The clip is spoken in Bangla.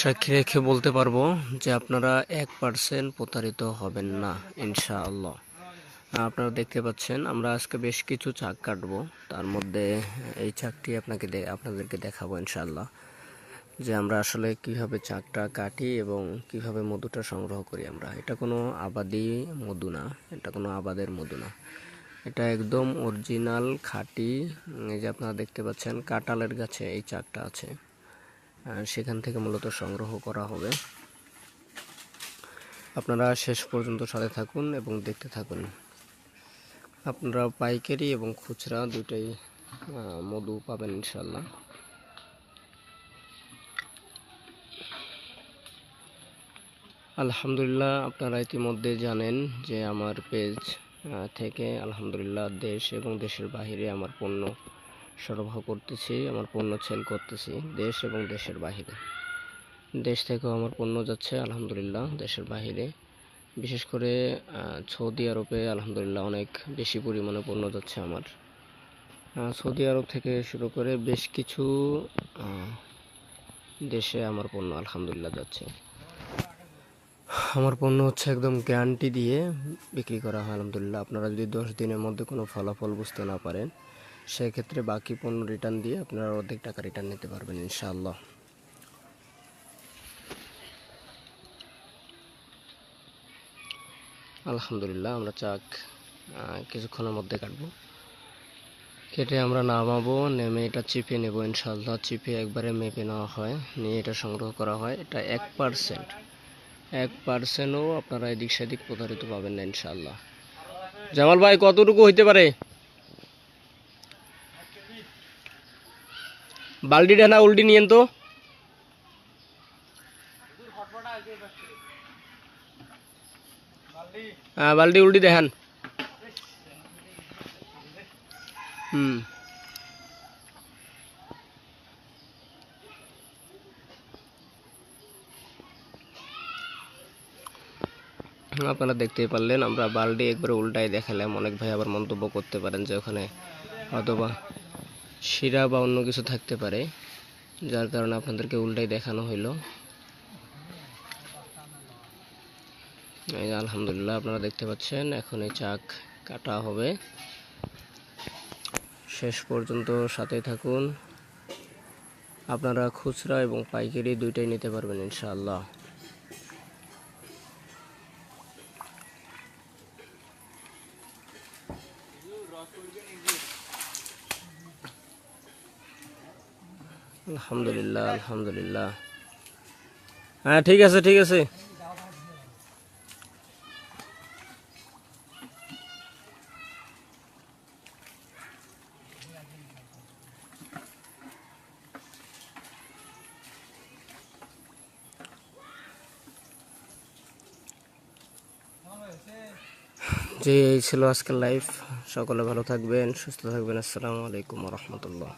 সাক্ষী রেখে বলতে পারব যে আপনারা এক পার্সেন্ট প্রতারিত হবেন না, ইনশাআল্লাহ। আপনারা দেখতে পাচ্ছেন, আমরা আজকে বেশ কিছু চাক কাটবো। তার মধ্যে এই চাকটি আপনাকে আপনাদেরকে দেখাবো, ইনশাআল্লাহ। যে আমরা আসলে কীভাবে চাকটা কাটি এবং কীভাবে মধুটা সংগ্রহ করি আমরা। এটা কোনো আবাদি মধু না, এটা কোনো আবাদের মধু না। এটা একদম অরিজিনাল খাঁটি, এই যে আপনারা দেখতে পাচ্ছেন, কাঁঠালের গাছে এই চাকটা আছে। সেখান থেকে মূলত সংগ্রহ করা হবে। আপনারা শেষ পর্যন্ত সাথে থাকুন এবং দেখতে থাকুন। আপনারা পাইকারি এবং খুচরা দুটাই মধু পাবেন ইনশাল্লাহ আলহামদুলিল্লাহ, আপনারা ইতিমধ্যে জানেন যে আমার পেজ থেকে আলহামদুলিল্লাহ দেশ এবং দেশের বাইরে আমার পণ্য সরবরাহ করতেছি, আমার পণ্য সেল করতেছি দেশ এবং দেশের বাইরে দেশ থেকেও আমার পণ্য যাচ্ছে, আলহামদুলিল্লাহ, দেশের বাইরে বিশেষ করে সৌদি আরবে আলহামদুলিল্লাহ অনেক বেশি পরিমাণে পণ্য যাচ্ছে আমার। সৌদি আরব থেকে শুরু করে বেশ কিছু দেশে আমার পণ্য আলহামদুলিল্লাহ যাচ্ছে। আমার পণ্য হচ্ছে একদম গ্যারান্টি দিয়ে বিক্রি করা হয়, আলহামদুলিল্লাহ। আপনারা যদি দশ দিনের মধ্যে কোনো ফলাফল বুঝতে না পারেন সেক্ষেত্রে বাকি পণ্য রিটার্ন দিয়ে আপনারা অর্ধেক টাকা রিটার্ন নিতে পারবেন ইনশাআল্লাহ। আলহামদুলিল্লাহ, আমরা চাক কিছুক্ষণের মধ্যে কাটবো। কেটে আমরা নামাবো, নেমে এটা চিপে নেব ইনশাআল্লাহ। চিপে একবারে মেপে নেওয়া হয়, নিয়ে এটা সংগ্রহ করা হয়। এটা এক পার্সেন্ট এক পার্সেন্টও আপনারা এদিক সেদিক প্রতারিত পাবেন না ইনশাআল্লাহ। জামাল ভাই, কতটুকু হইতে পারে? বালতিটা না উল্টি নিয়েন তো। হ্যাঁ বালতি উল্টি হুম। আপনারা দেখতেই পারলেন, আমরা বালতি একবারে উল্টাই দেখালাম। অনেক ভাই আবার মন্তব্য করতে পারেন যে ওখানে অথবা শিরা বা অন্য কিছু থাকতে পারে, যার কারণে আপনাদেরকে উল্টাই দেখানো হইল। আলহামদুলিল্লাহ, আপনারা দেখতে পাচ্ছেন, এখন এই চাক কাটা হবে। শেষ পর্যন্ত সাথে থাকুন। আপনারা খুচরা এবং পাইকারি দুইটাই নিতে পারবেন, ইনশাআল্লাহ। আলহামদুলিল্লাহ আলহামদুলিল্লাহ। হ্যাঁ ঠিক আছে ঠিক আছে। জি, এই ছিল আজকের লাইফ সকলে ভালো থাকবেন, সুস্থ থাকবেন। আসসালামু আলাইকুম রহমতুল্লাহ।